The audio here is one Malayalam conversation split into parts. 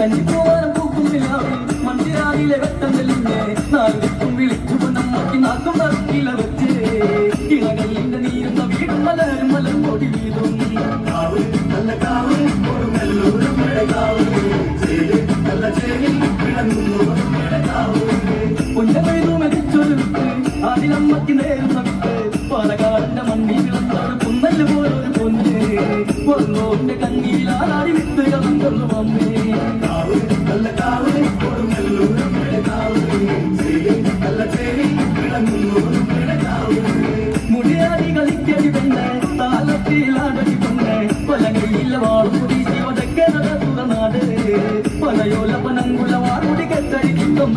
കഞ്ഞിപ്പോവാനം പൂക്കും നിലാവിൽ മന്ദിരാവിലെ വെട്ടം തെളിഞ്ഞ് നാലുവെട്ടും വിളിച്ചു നമ്മക്കി നാക്കും പറക്കില വെച്ച്. ഇളകല്ലിന്റെ നീരുന്ന വീടും മലരും കൊടി വീതും കാവ് നല്ല കാവ് കൊടുങ്ങല്ലൂരും കാവ്. ചേര് നല്ല ചേരി വിളങ്ങുന്നു കാവ്. പുഞ്ചകൊയ്തു മെതിച്ചൊരു വിട്ട് ആദിലമ്മക്ക് നേരുന്ന പാലക്കാടിന്റെ മണ്ണിൽ കിടന്നൊരു പുന്നൽ പോലൊരു പൊന്ന്. പൊന്നോന്റെ யோல பணங்குள்ள வாருடி கத்தடி கிட்டம்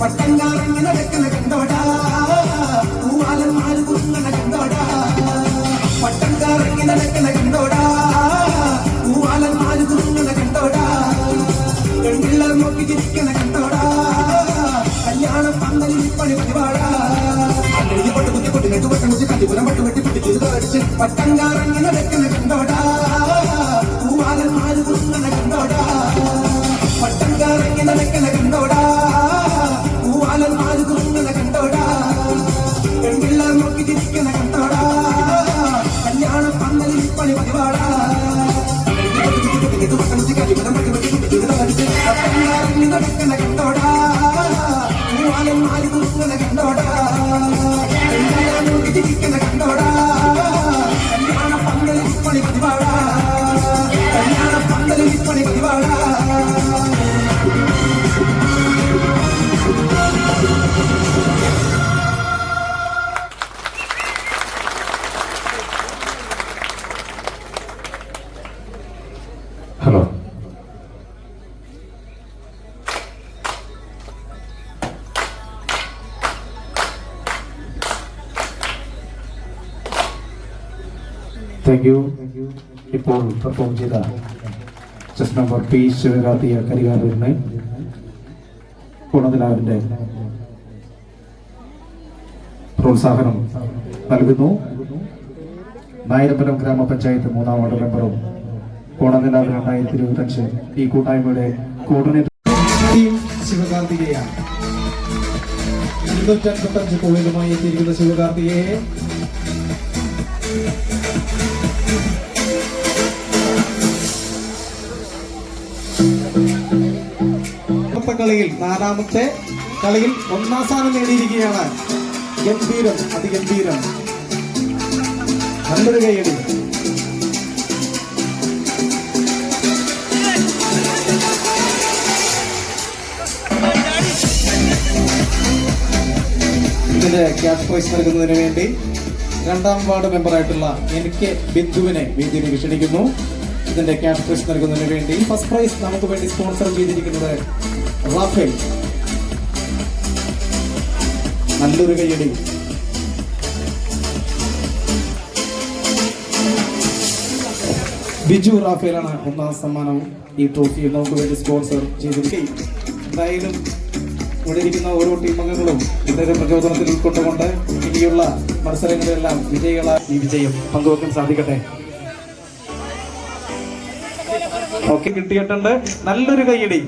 പട്ടങ്കാറങ്ങി നടക്കുന്ന കണ്ടോടാ പൂവാലൻ മാൽ കുറുങ്ങണ കണ്ടോടാ. പട്ടങ്കാറങ്ങി നടക്കുന്ന കണ്ടോടാ. പൂവാലൻ മാൽ കുറുങ്ങണ കണ്ടോടാ. പെൺപിള്ളർ നോക്കി ചിരിക്കണ കണ്ടോടാ. കല്യാണം പന്തലിൽ പണി പരിപാടാ പൊട്ട് കുത്തി കുട്ടി നെട്ടു പൊട്ടം കുത്തി കണ്ടിപുരം പട്ട് വെട്ടി കുട്ടി കഴിച്ച് പട്ടങ്കാറങ്ങി നടക്കുന്ന കണ്ടോടാ. പട്ടങ്കാറങ്ങി താങ്ക് യു ഇപ്പോൾ പെർഫോം ചെയ്ത ചെസ് നമ്പർ പി ശിവകാർത്തിക കരികാരൂരിന് ഗുണനിലാവിന്റെ പ്രോത്സാഹനം നൽകുന്നു. നായരമ്പലം ഗ്രാമപഞ്ചായത്ത് മൂന്നാം വാർഡ് മെമ്പറും ഗുണനിലാവ് രണ്ടായിരത്തി ഇരുപത്തഞ്ച് ഈ കൂട്ടായ്മയുടെ കോർഡിനേറ്റർ ശിവകാർത്തികയാണ്. ഇരുന്നൂറ്റി അൻപത്തഞ്ച് പോയിന്റുമായി എത്തിയിരിക്കുന്ന ശിവകാർത്തികയെ കളിയിൽ നാലാമത്തെ കളിയിൽ ഒന്നാം സ്ഥാനം നേടിയിരിക്കുകയാണ് ഗംഭീരം അതിഗംഭീരം. നല്ലൊരു കൈയടി. ഇതിന്റെ ക്യാഷ് പ്രൈസ് വേണ്ടി രണ്ടാം വാർഡ് മെമ്പറായിട്ടുള്ള എൻ കെ ബിന്ദുവിനെ വേദിയിലേക്ക് ക്ഷണിക്കുന്നു. ഇതിന്റെ ക്യാഷ് പ്രൈസ് നൽകുന്നതിന് വേണ്ടി ഫസ്റ്റ് പ്രൈസ് നമുക്ക് വേണ്ടി സ്പോൺസർ ചെയ്തിരിക്കുന്നത് റാഫേൽ നല്ലൊരു കൈയടി ബിജു റാഫേലാണ് ഒന്നാം സമ്മാനം. ഈ ട്രോഫി നമുക്ക് വേണ്ടി സ്പോൺസർ ചെയ്തിരിക്കുകയും. എന്തായാലും ഇവിടെ ഇരിക്കുന്ന ഓരോ ടീം അംഗങ്ങളും ഇത്തരം പ്രചോദനത്തിൽ ഉൾക്കൊണ്ടുകൊണ്ട് ഇനിയുള്ള മത്സരങ്ങളിലെല്ലാം വിജയികളാ ഈ വിജയം പങ്കുവെക്കാൻ സാധിക്കട്ടെ. ഓക്കെ കിട്ടിയിട്ടുണ്ട്. നല്ലൊരു കൈയടി